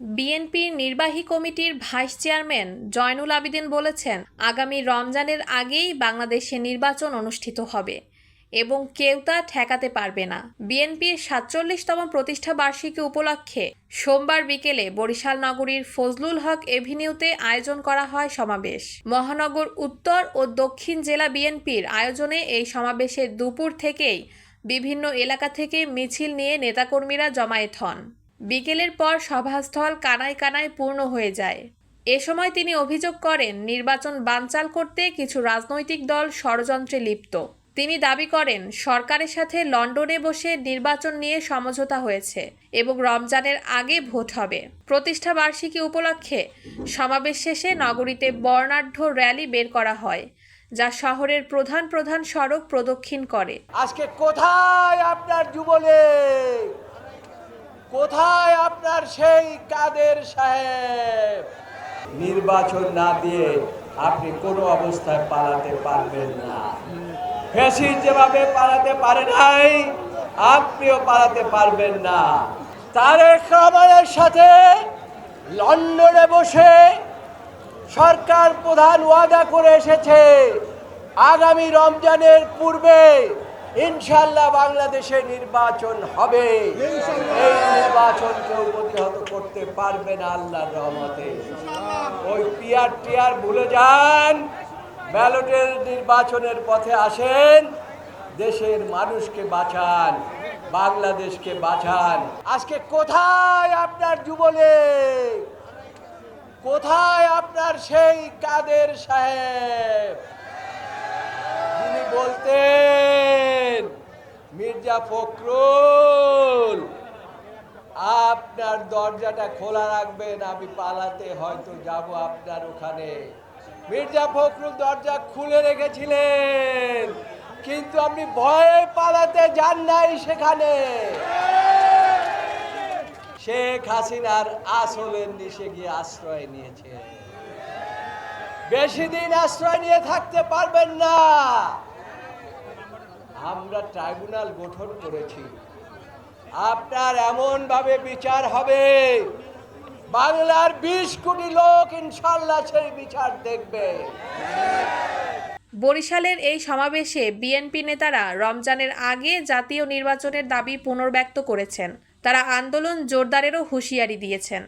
বিএনপির নির্বাহী কমিটির ভাইস চেয়ারম্যান জয়নুল আবিদিন বলেছেন, আগামী রমজানের আগেই বাংলাদেশে নির্বাচন অনুষ্ঠিত হবে এবং কেউ তা ঠেকাতে পারবে না। বিএনপির সাতচল্লিশতম প্রতিষ্ঠা বার্ষিকী উপলক্ষে সোমবার বিকেলে বরিশাল নগরীর ফজলুল হক এভিনিউতে আয়োজন করা হয় সমাবেশ। মহানগর উত্তর ও দক্ষিণ জেলা বিএনপির আয়োজনে এই সমাবেশের দুপুর থেকেই বিভিন্ন এলাকা থেকে মিছিল নিয়ে নেতাকর্মীরা জমায়েত হন। বিকেলের পর সভাস্থল কানায় কানায় পূর্ণ হয়ে যায়। এ সময় তিনি অভিযোগ করেন, নির্বাচন বানচাল করতে কিছু রাজনৈতিক দল ষড়যন্ত্রে লিপ্ত। তিনি দাবি করেন, সরকারের সাথে লন্ডনে বসে নির্বাচন নিয়ে সমঝোতা হয়েছে এবং রমজানের আগে ভোট হবে। প্রতিষ্ঠা বার্ষিকী উপলক্ষে সমাবেশ শেষে নগরীতে বর্ণাঢ্য র্যালি বের করা হয়, যা শহরের প্রধান প্রধান সড়ক প্রদক্ষিণ করে। আজকে কোথায় আপনার যুবলীগ? কোথায় আপনার সেই কাদের সাহেব? নির্বাচন না দিয়ে আপনি কোনো অবস্থায় পালাতে পারবেন না। ফেসির যেভাবে পালাতে পারে নাই, আপনিও পালাতে পারবেন না। তারেক রহমানের সাথে লন্ডনে বসে সরকার প্রধান ওয়াদা করে এসেছে, আগামী রমজানের পূর্বে ইনশাল্লাহ বাংলাদেশে নির্বাচন হবে। এই নির্বাচন কেউ প্রতিহত করতে পারবে না আল্লাহর রহমতে। ওই পিয়ার টিয়ার ভুলে যান। ব্যালটের নির্বাচনের পথে আসেন। দেশের মানুষকে বাঁচান। বাংলাদেশকে বাঁচান। আজকে কোথায় আপনার যুবলীগ? কোথায় আপনার সেই কাদের সাহেব যিনি বলতেন মির্জা ফখরুল। আপনার দরজাটা খোলা রাখবেন, আমি পালাতে হয়তো যাব আপনার ওখানে। মির্জা ফখরুল দরজা খুলে রেখেছিলেন, কিন্তু আপনি ভয়ে পালাতে যান নাই সেখানে। শেখ হাসিনার আসলের নিশে গিয়ে আশ্রয় নিয়েছে। বেশি দিন আশ্রয় নিয়ে থাকতে পারবেন না। আমরা ট্রাইব্যুনাল গঠন করেছি। আপনার এমন ভাবে বিচার হবে, বাংলার বিশ কোটি লোক ইনশাল্লাহ সেই বিচার দেখবে। বরিশালের এই সমাবেশে বিএনপি নেতারা রমজানের আগে জাতীয় নির্বাচনের দাবি পুনর্ব্যক্ত করেছেন। তারা আন্দোলন জোরদারেরও হুঁশিয়ারি দিয়েছেন।